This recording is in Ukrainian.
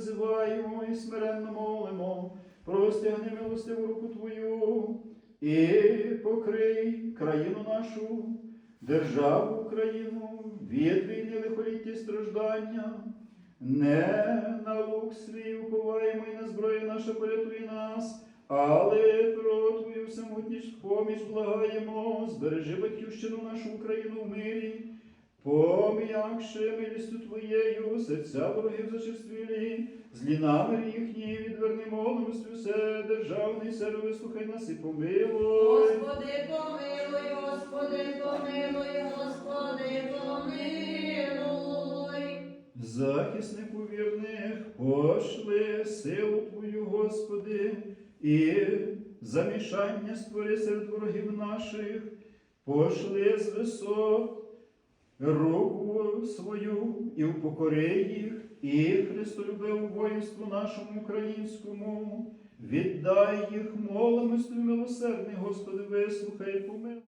призиваємо і смиренно молимо, простягни милостиву руку Твою і покрий країну нашу, державу Україну, від війни лихолітті страждання. Не на лук свій уповаємо і на зброю наша порятує нас, але про Твою всемогутність поміч благаємо, збережи батьківщину нашу Україну в мирі, пом'якши милістю Твоєю, серця ворогів зачерствілі, злі наміри їхні, відверни молимостю все, державний сервис, вислухай нас і помилуй. Господи, помилуй, Господи, помилуй, Господи, помилуй. Захиснику вірних, пошли силу Твою, Господи, і замішання створи серед ворогів наших, пошли з висот руку свою і упокори їх, і Христолюбиву воїнству нашому українському, віддай їх молимостю милосердний, Господи, вислухай, помилуй.